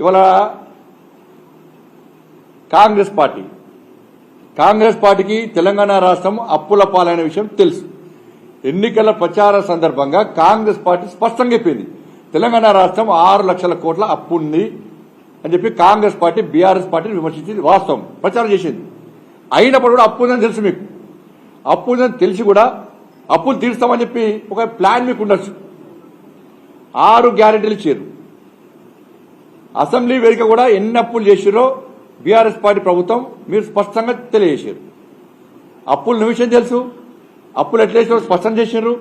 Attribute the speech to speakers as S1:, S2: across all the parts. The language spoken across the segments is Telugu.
S1: ఇవాళ కాంగ్రెస్ పార్టీ. కాంగ్రెస్ పార్టీకి తెలంగాణ రాష్ట్రం అప్పుల పాలైన విషయం తెలుసు. ఎన్నికల ప్రచార సందర్భంగా కాంగ్రెస్ పార్టీ స్పష్టంగా చెప్పింది. తెలంగాణ రాష్ట్రం ఆరు లక్షల కోట్ల అప్పు ఉంది అని చెప్పి కాంగ్రెస్ పార్టీ బీఆర్ఎస్ పార్టీని విమర్శించింది వాస్తవం. ప్రచారం చేసింది. అయినప్పుడు కూడా అప్పు ఉందని తెలుసు మీకు. అప్పు ఉందని తెలిసి కూడా అప్పులు తీరుస్తామని చెప్పి ఒక ప్లాన్ మీకు ఉండొచ్చు. ఆరు గ్యారెంటీలు ఇచ్చారు. అసెంబ్లీ వేదిక కూడా ఎన్ని అప్పులు చేసిరో బీఆర్ఎస్ పార్టీ ప్రభుత్వం మీరు స్పష్టంగా తెలియజేశారు అప్పులు నిమిషం తెలుసు. అప్పులు ఎట్లా చేసారో స్పష్టం చేసారు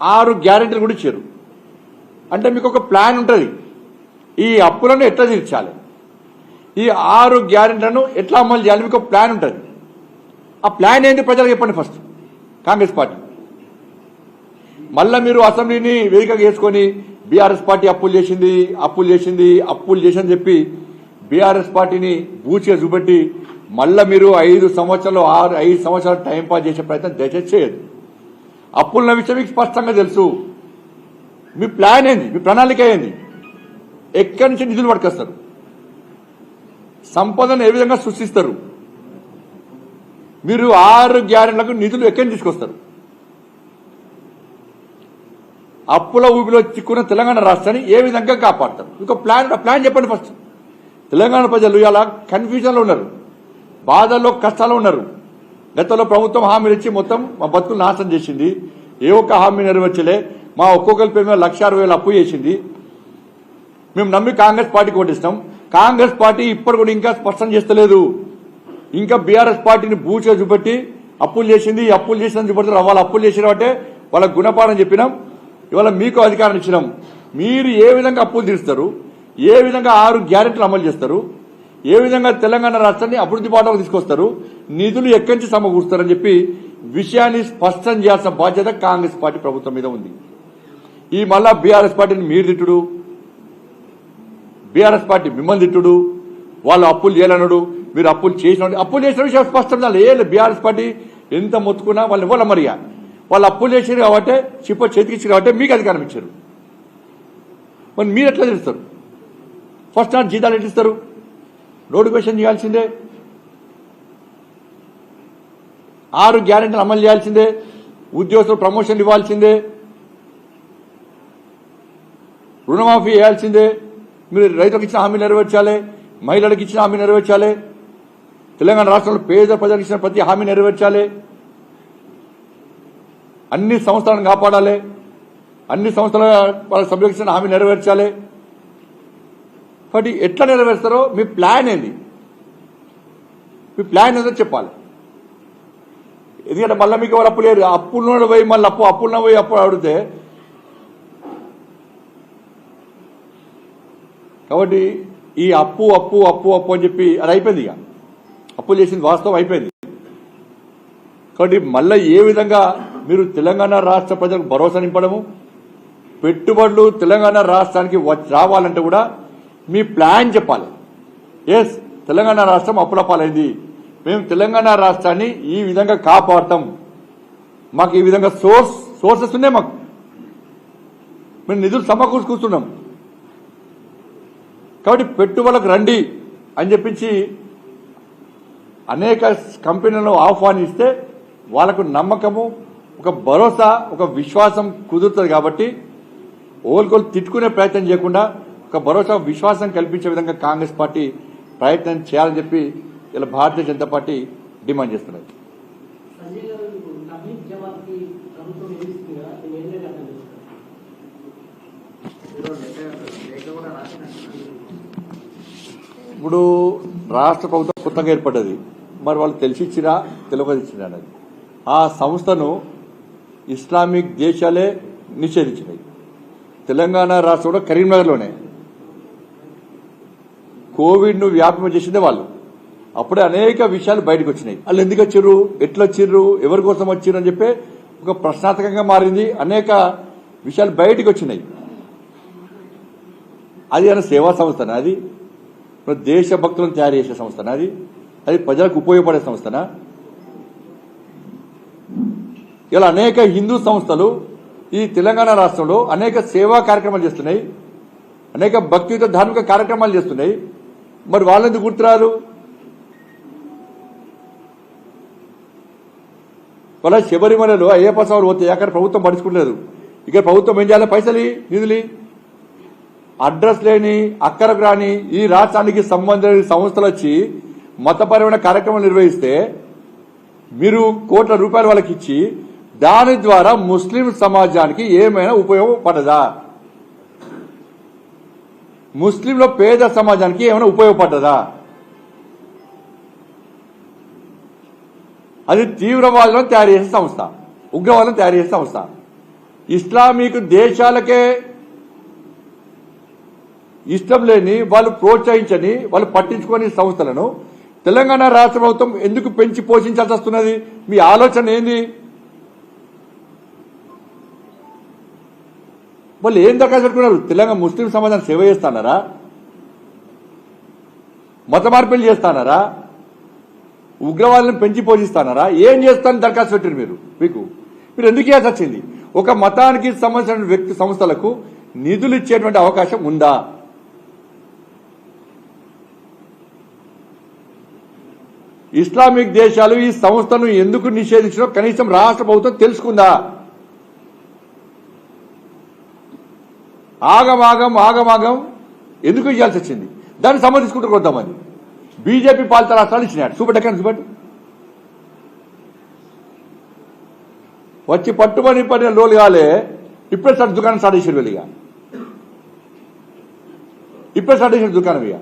S1: ఆరు గ్యారెంటీలు కూడా ఇచ్చారు అంటే మీకు ఒక ప్లాన్ ఉంటుంది. ఈ అప్పులను ఎట్లా తీర్చాలి? ఈ ఆరు గ్యారెంటీలను ఎట్లా అమలు చేయాలి? మీకు ఒక ప్లాన్ ఉంటుంది. ఆ ప్లాన్ ఏంటి ప్రజలకు చెప్పండి ఫస్ట్. కాంగ్రెస్ పార్టీ. మళ్ళా మీరు అసెంబ్లీని వేదికగా చేసుకొని బీఆర్ఎస్ పార్టీ అప్పులు చేసింది అప్పులు చేసింది అప్పులు చేసిందని చెప్పి బీఆర్ఎస్ పార్టీని బూచిగా చూపెట్టి మళ్ళా మీరు ఐదు సంవత్సరాలు ఆరు ఐదు సంవత్సరాలు టైం పాస్ చేసే ప్రయత్నం దయచేసి చేయదు అప్పుల విషయం మీకు స్పష్టంగా తెలుసు. మీ ప్లాన్ ఏంది? మీ ప్రణాళిక ఏంది? ఎక్కడి నుంచి నిధులు పట్టుకొస్తారు? సంపదను ఏ విధంగా సృష్టిస్తారు? మీరు ఆరు గ్యారెంట్లకు నిధులు ఎక్కడి నుంచి తీసుకొస్తారు? అప్పుల ఊపిలో చిక్కున్న తెలంగాణ రాష్ట్రాన్ని ఏ విధంగా కాపాడతారు? ఇంకో ప్లాన్ ప్లాన్ చెప్పండి ఫస్ట్ తెలంగాణ ప్రజలు ఇలా కన్ఫ్యూజన్లో ఉన్నారు. బాధల్లో కష్టాలు ఉన్నారు. గతంలో ప్రభుత్వం హామీలు ఇచ్చి మొత్తం మా బతుకులు నాశనం చేసింది. ఏ ఒక్క హామీ నెరవేర్చలే. మా ఒక్కొక్కరి పేరు మీద లక్ష అరవై వేలు అప్పు చేసింది. మేము నమ్మి కాంగ్రెస్ పార్టీకి ఓటిస్తాం కాంగ్రెస్ పార్టీ ఇప్పుడు కూడా ఇంకా స్పష్టం చేస్తలేదు. ఇంకా బీఆర్ఎస్ పార్టీని బూచిగా చూపెట్టి అప్పులు చేసింది అప్పులు చేసిందని చూపెడతారు వాళ్ళు అప్పులు చేసిన అంటే వాళ్ళకి గుణపాఠం చెప్పినాం. ఇవాళ మీకు అధికారం ఇచ్చినాం. మీరు ఏ విధంగా అప్పులు తీరుస్తారు? ఏ విధంగా ఆరు గ్యారెంటీలు అమలు చేస్తారు? ఏ విధంగా తెలంగాణ రాష్ట్రాన్ని అభివృద్ధి బాటకు తీసుకొస్తారు? నిధులు ఎక్కడి నుంచి సమకూరుస్తారని చెప్పి విషయాన్ని స్పష్టం చేయాల్సిన బాధ్యత కాంగ్రెస్ పార్టీ ప్రభుత్వం మీద ఉంది. ఈ మళ్ళా బీఆర్ఎస్ పార్టీని మీరు తిట్టుడు. బీఆర్ఎస్ పార్టీ మిమ్మల్ని తిట్టుడు. వాళ్ళు అప్పులు చేయాలన్నాడు. మీరు అప్పులు చేసిన అప్పులు చేసిన విషయం స్పష్టం ఏ బీఆర్ఎస్ పార్టీ ఎంత మొత్తుకున్నా వాళ్ళు ఇవ్వాలి మరిగా? వాళ్ళు అప్పులు చేశారు కాబట్టి చిప్ప చేతికిచ్చారు కాబట్టి మీకు అధికారం ఇచ్చారు. మరి మీరు ఎట్లా తెలుస్తారు ఫస్ట్ నాట్ జీతాలు ఎట్లా ఇస్తారు? నోటిఫికేషన్ చేయాల్సిందే. ఆరు గ్యారెంటీలు అమలు చేయాల్సిందే. ఉద్యోగస్తులు ప్రమోషన్ ఇవ్వాల్సిందే. రుణమాఫీ చేయాల్సిందే. మీరు రైతులకు ఇచ్చిన హామీ నెరవేర్చాలి. మహిళలకు ఇచ్చిన హామీ నెరవేర్చాలి. తెలంగాణ రాష్ట్రంలో పేద ప్రజలకు ఇచ్చిన ప్రతి హామీ నెరవేర్చాలి. అన్ని సంస్థలను కాపాడాలి. అన్ని సంస్థల వాళ్ళ సంరక్షణ హామీ నెరవేర్చాలి. కాబట్టి ఎట్లా నెరవేరుస్తారో మీ ప్లాన్ ఏంది? మీ ప్లాన్ ఏదో చెప్పాలి. ఎందుకంటే మళ్ళీ మీకు ఎవరు అప్పు లేరు. అప్పులను పోయి మళ్ళీ అప్పు అప్పులను పోయి అప్పు అడిగితే కాబట్టి ఈ అప్పు అప్పు అప్పు అప్పు అని చెప్పి అది అయిపోయింది ఇక. అప్పు చేసింది వాస్తవం అయిపోయింది. కాబట్టి మళ్ళీ ఏ విధంగా మీరు తెలంగాణ రాష్ట్ర ప్రజలకు భరోసా నింపడము. పెట్టుబడులు తెలంగాణ రాష్ట్రానికి వచ్చి- రావాలంటే కూడా మీ ప్లాన్ చెప్పాలి. ఎస్ తెలంగాణ రాష్ట్రం అప్పులపాలైంది మేము తెలంగాణ రాష్ట్రాన్ని ఈ విధంగా కాపాడతాం. మాకు ఈ విధంగా సోర్స్ సోర్సెస్ ఉన్నాయి మాకు. మేము నిధులు సమకూర్చుకుంటున్నాం. కాబట్టి పెట్టుబడులకు రండి అని చెప్పించి అనేక కంపెనీలను ఆహ్వానిస్తే వాళ్ళకు నమ్మకము ఒక భరోసా ఒక విశ్వాసం కుదురుతుంది కాబట్టి ఓల్కోలు తిట్టుకునే ప్రయత్నం చేయకుండా ఒక భరోసా విశ్వాసం కల్పించే విధంగా కాంగ్రెస్ పార్టీ ప్రయత్నం చేయాలని చెప్పి ఇలా భారతీయ జనతా పార్టీ డిమాండ్ చేస్తున్నది.
S2: గారు ఇప్పుడు
S1: రాష్ట్ర ప్రభుత్వం కొత్తగా ఏర్పడ్డది. మరి వాళ్ళు తెలిసిచ్చిరా తెలియక ఇచ్చిరా అనేది ఆ సంస్థను ఇస్లామిక్ దేశాలే నిషేధించినాయి తెలంగాణ రాష్ట్రంలో కరీంనగర్లోనే. కోవిడ్ను వ్యాపింప చేసిందే వాళ్ళు. అప్పుడే అనేక విషయాలు బయటకు వచ్చినాయి. వాళ్ళు ఎందుకు వచ్చిర్రు? ఎట్లా వచ్చిర్రు? ఎవరి కోసం వచ్చిర్రు అని చెప్పి ఒక ప్రశ్నార్థకంగా మారింది. అనేక విషయాలు బయటకు వచ్చినాయి. అది అన్న సేవా సంస్థనా అది దేశభక్తులను తయారు చేసే సంస్థనా అది అది ప్రజలకు ఉపయోగపడే సంస్థనా ఇలా అనేక హిందూ సంస్థలు ఈ తెలంగాణ రాష్ట్రంలో అనేక సేవా కార్యక్రమాలు చేస్తున్నాయి. అనేక భక్తియుత ధార్మిక కార్యక్రమాలు చేస్తున్నాయి. మరి వాళ్ళెందుకు గుర్తురారు? వాళ్ళ శబరిమలలో అయ్యప్ప స్వామి పోతే అక్కడ ప్రభుత్వం పడుచుకుంటలేదు ఇక్కడ ప్రభుత్వం ఏం చేయాలి? పైసలు నిధులు అడ్రస్ లేని అక్కరకు రాని ఈ రాష్ట్రానికి సంబంధించిన సంస్థలు వచ్చి మతపరమైన కార్యక్రమాలు నిర్వహిస్తే మీరు కోట్ల రూపాయలు వాళ్ళకి ఇచ్చి దాని ద్వారా ముస్లిం సమాజానికి ఏమైనా ఉపయోగపడదా? ముస్లింల పేద సమాజానికి ఏమైనా ఉపయోగపడ్డదా అది తీవ్రవాదులను తయారు చేసే సంస్థ ఉగ్రవాదులను తయారు చేసే సంస్థ. ఇస్లామిక్ దేశాలకే ఇష్టం లేని వాళ్ళు ప్రోత్సహించని వాళ్ళు పట్టించుకొని సంస్థలను తెలంగాణ రాష్ట్ర ప్రభుత్వం ఎందుకు పెంచి పోషించాల్సి వస్తున్నది? మీ ఆలోచన ఏంది? వాళ్ళు ఏం దరఖాస్తు పెట్టుకున్నారు? తెలంగాణ ముస్లిం సమాజాన్ని సేవ చేస్తానారా మత మార్పిడి చేస్తానారా ఉగ్రవాదులను పెంచి పోషిస్తానారా ఏం చేస్తానని దరఖాస్తు పెట్టారు మీరు? మీకు? మీరు ఎందుకు చేయాల్సి వచ్చింది? ఒక మతానికి సంబంధించిన వ్యక్తి సంస్థలకు నిధులు ఇచ్చేటువంటి అవకాశం ఉందా? ఇస్లామిక్ దేశాలు ఈ సంస్థను ఎందుకు నిషేధించడం కనీసం రాష్ట్ర ప్రభుత్వం తెలుసుకుందా? ఆగమాగం ఆగమాగం ఎందుకు ఇవ్వాల్సి వచ్చింది? దాన్ని సమర్థించుకుంటూ కొద్దామని బీజేపీ పాలిత రాష్ట్రాలు ఇచ్చినాడు చూపెట్టకండి చూపెట్టు వచ్చి పట్టుబడి పడిన లోలు కాలే ఇప్పుడే సార్ దుకాణం స్టార్ట్ చేసారు వెళ్ళిగా ఇప్పుడే స్టార్ట్ చేసారు దుకాణం ఇక.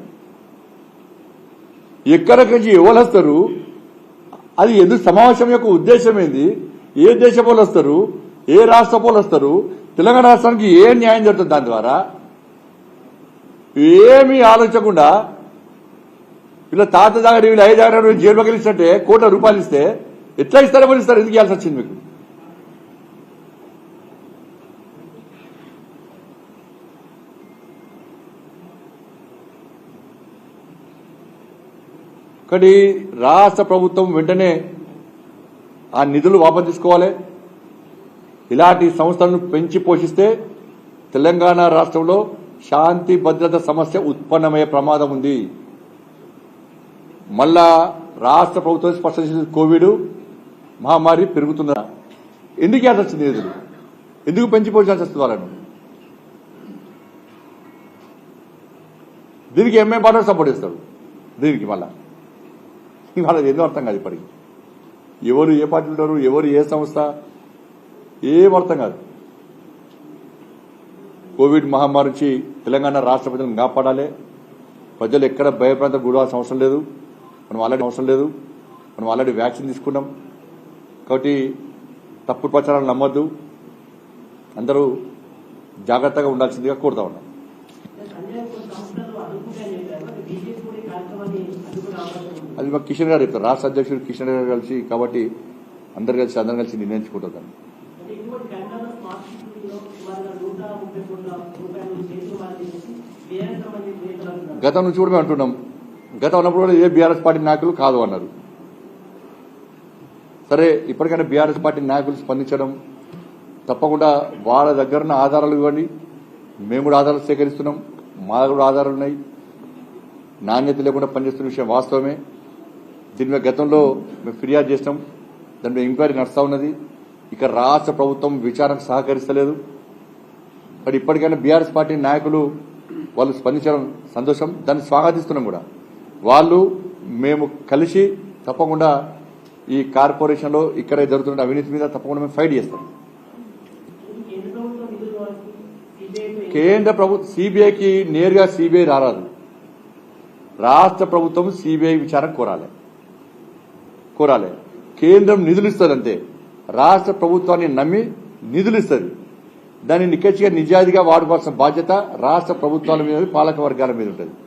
S1: ఎక్కడికి నుంచి ఎవరు వస్తారు? అది ఎందుకు సమావేశం యొక్క ఉద్దేశం ఏంది? ఏ దేశ వాళ్ళు వస్తారు? ఏ రాష్ట్ర వాళ్ళు వస్తారు? తెలంగాణ రాష్ట్రానికి ఏ న్యాయం జరుగుతుంది దాని ద్వారా? ఏమీ ఆలోచించకుండా ఇలా తాత దగ్గర వీళ్ళు ఐదు దగ్గర జైలు గెలిచినట్టే కోట్ల రూపాయలు ఇస్తే ఎట్లా ఇస్తారో మరి ఇస్తారు? ఎందుకు ఇవ్వాల్సి వచ్చింది మీకు? ఒకటి రాష్ట్ర ప్రభుత్వం వెంటనే ఆ నిధులు వాపసు తీసుకోవాలి. ఇలాంటి సంస్థలను పెంచి పోషిస్తే తెలంగాణ రాష్ట్రంలో శాంతి భద్రత సమస్య ఉత్పన్నమయ్యే ప్రమాదం ఉంది. మళ్ళా రాష్ట్ర ప్రభుత్వం స్పష్టం చేసిన కోవిడ్ మహమ్మారి పెరుగుతుందా? ఎందుకు ఇవ్వాల్సి వచ్చింది ఎందుకు పెంచి వస్తుంది వాళ్ళను? దీనికి ఎంఏ పార్టీ సపోర్ట్ చేస్తాడు దీనికి మళ్ళా. ఇవాళ ఏదో అర్థం కాదు ఇప్పటికి. ఎవరు ఏ పార్టీ ఉంటారు? ఎవరు ఏ సంస్థ? ఏం అర్థం కాదు. కోవిడ్ మహమ్మారి నుంచి తెలంగాణ రాష్ట్ర ప్రజలను కాపాడాలి. ప్రజలు ఎక్కడ భయప్రాంతం గురవాల్సిన అవసరం లేదు. మనం ఆల్రెడీ అవసరం లేదు. మనం ఆల్రెడీ వ్యాక్సిన్ తీసుకున్నాం. కాబట్టి తప్పుడు ప్రచారాలు నమ్మద్దు. అందరూ జాగ్రత్తగా ఉండాల్సిందిగా కోరుతా ఉన్నాం. అది మా కిషన్ గారు చెప్తారు. రాష్ట్ర అధ్యక్షుడు కిషన్ గారు కలిసి కాబట్టి అందరు కలిసి అందరం కలిసి నిర్ణయించుకుంటారు దాన్ని.
S2: అంటే ఇంకోటి తెలంగాణ స్మార్ట్ సిటీలో సుమారుగా నూట ముప్పై కోట్ల రూపాయలు చేతులు మార్చి బీఆర్ఎస్ సంబంధించిన నేతలు అంటున్నారు
S1: గతం నుంచి కూడా మేము అంటున్నాం. గతం ఉన్నప్పుడు కూడా ఏ బీఆర్ఎస్ పార్టీ నాయకులు కాదు అన్నారు. సరే ఇప్పటికైనా బీఆర్ఎస్ పార్టీ నాయకులు స్పందించడం తప్పకుండా వాళ్ళ దగ్గర ఉన్న ఆధారాలు ఇవ్వండి. మేము కూడా ఆధారాలు సేకరిస్తున్నాం. మా దగ్గర కూడా ఆధారాలు ఉన్నాయి. నాణ్యత లేకుండా పనిచేస్తున్న విషయం వాస్తవమే. దీని మీద గతంలో మేము ఫిర్యాదు చేసినాం. దాని మీద ఎంక్వైరీ నడుస్తూ ఉన్నది. ఇక రాష్ట్ర ప్రభుత్వం విచారణకు సహకరిస్తలేదు. మరి ఇప్పటికైనా బీఆర్ఎస్ పార్టీ నాయకులు వాళ్ళు స్పందించడం సంతోషం. దాన్ని స్వాగతిస్తున్నాం కూడా. వాళ్ళు మేము కలిసి తప్పకుండా ఈ కార్పొరేషన్లో ఇక్కడ జరుగుతున్న అవినీతి మీద తప్పకుండా మేము ఫైట్ చేస్తాం. కేంద్ర ప్రభుత్వం సిబిఐకి నేరుగా సిబిఐ రారాదు. రాష్ట్ర ప్రభుత్వం సిబిఐ విచారణ కోరాలి. కోరాలి. కేంద్రం నిధులు ఇస్తుంది అంతే రాష్ట్ర ప్రభుత్వాన్ని నమ్మి నిధులు ఇస్తుంది. దాన్ని నిక్కచ్చిగా నిజాయితీగా వాడుకోవాల్సిన బాధ్యత రాష్ట్ర ప్రభుత్వాల మీద పాలక వర్గాల మీద ఉంటుంది.